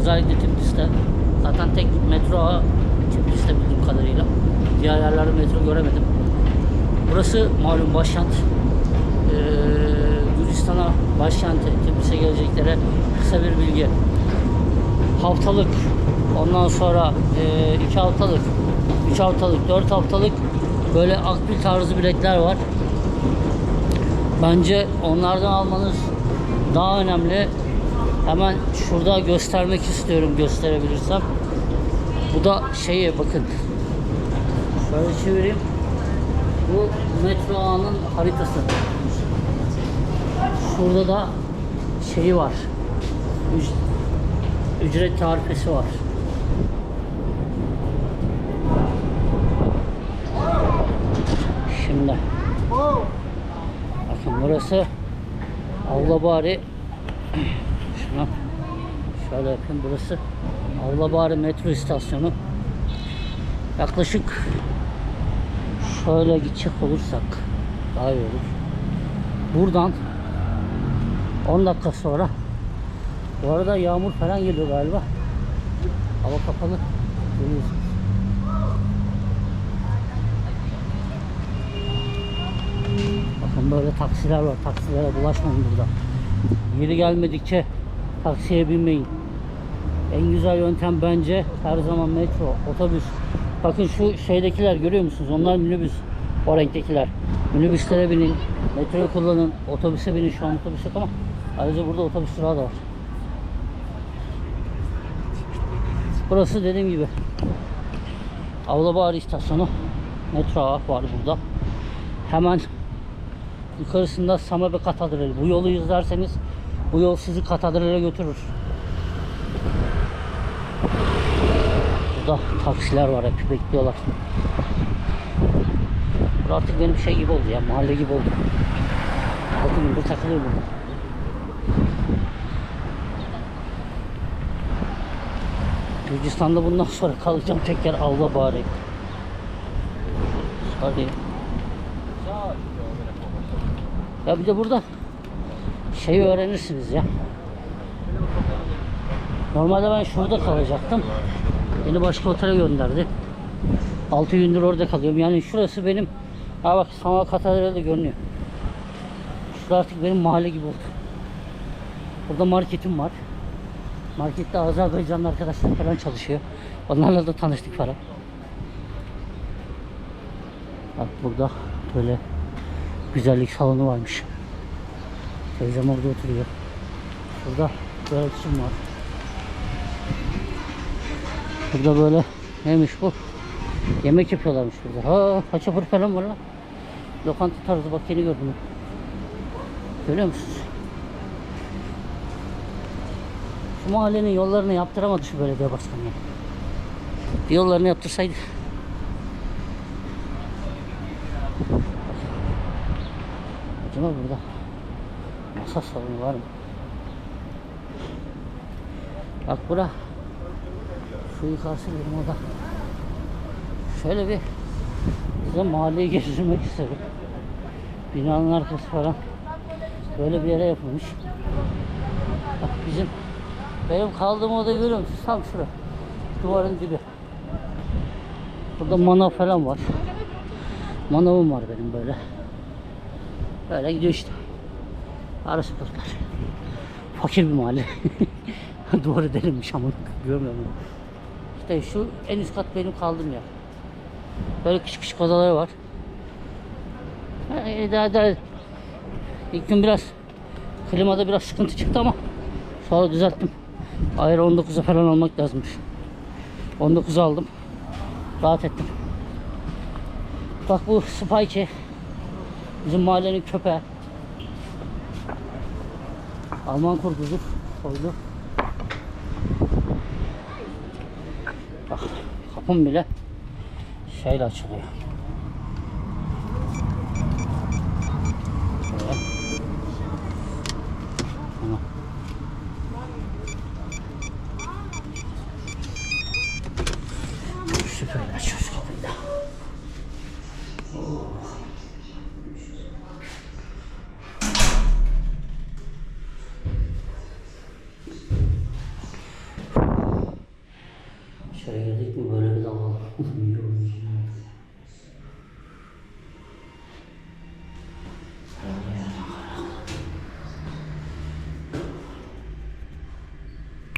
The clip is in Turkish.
Özellikle Tiflis'te. Zaten tek metro ağı Tiflis'te bildiğim kadarıyla. Diğer yerlerde metro göremedim. Burası malum başkent. Ee, Gürcistan'a başkenti Tiflis'e geleceklere kısa bir bilgi. Haftalık, ondan sonra e, iki haftalık, üç haftalık, dört haftalık böyle akbil tarzı biletler var. Bence onlardan almanız daha önemli. Hemen şurada göstermek istiyorum gösterebilirsem. Bu da şeyi bakın. Şöyle çevireyim. Bu metro ağının haritası. Şurada da şeyi var. Üc- Ücret tarifesi var. Şimdi Bakın burası Avlabari Şuna şöyle yapayım burası. Avlabari metro istasyonu. Yaklaşık şöyle gidecek olursak daha iyi olur. Buradan 10 dakika sonra bu arada yağmur falan geliyor galiba. Hava kapalı. Görüyorsunuz. Bakın böyle taksiler var. Taksilere bulaşmayın burada. Yeri gelmedikçe taksiye binmeyin. En güzel yöntem bence her zaman metro, otobüs. Bakın şu şeydekiler görüyor musunuz? Onlar minibüs. O renktekiler. Minibüslere binin, metroyu kullanın, otobüse binin. Şu an otobüs yok ama ayrıca burada otobüs durağı da var. Burası dediğim gibi Avlabari istasyonu. Metro var burada. Hemen Yukarısında Samabe Katedrali. Bu yolu izlerseniz bu yol sizi katedrale götürür. Burada taksiler var hep bekliyorlar. Burası artık benim şey gibi oldu ya mahalle gibi oldu. Bakın burada takılıyor burada. Gürcistan'da bundan sonra kalacağım tek yer avla bari. Hadi. Ya bir de burada şeyi öğrenirsiniz ya. Normalde ben şurada kalacaktım. Beni başka otele gönderdi. 6 gündür orada kalıyorum. Yani şurası benim Ha bak Sama Katedrali görünüyor. Şurası artık benim mahalle gibi oldu. Burada marketim var. Markette Azerbaycanlı arkadaşlar falan çalışıyor. Onlarla da tanıştık falan. Bak burada böyle güzellik salonu varmış. Teyzem orada oturuyor. Burada öğretim var. Burada böyle neymiş bu? Yemek yapıyorlarmış burada. Ha haçapur falan var lan. Lokanta tarzı bak yeni gördüm. Görüyor musunuz? Şu mahallenin yollarını yaptıramadı şu belediye başkanı. Bir yollarını yaptırsaydı. Acaba burada masa salonu var mı? Bak bura şu yukarısı benim oda. Şöyle bir size mahalleyi gezdirmek istedim. Binanın arkası falan böyle bir yere yapılmış. Bak bizim benim kaldığım oda görüyor musunuz? Tam şura. Duvarın dibi. Burada manav falan var. Manavım var benim böyle. Böyle gidiyor işte. Arası kurtlar. Fakir bir mahalle. Duvarı delinmiş ama görmüyor musun? İşte şu en üst kat benim kaldığım yer. Böyle küçük küçük odaları var. Ee, daha, daha, ilk gün biraz klimada biraz sıkıntı çıktı ama sonra düzelttim. Ayrı 19'a falan almak lazımmış. 19 aldım. Rahat ettim. Bak bu Spike. Bizim mahallenin köpeği. Alman kurdudur. Koydu. Bak kapım bile şeyle açılıyor.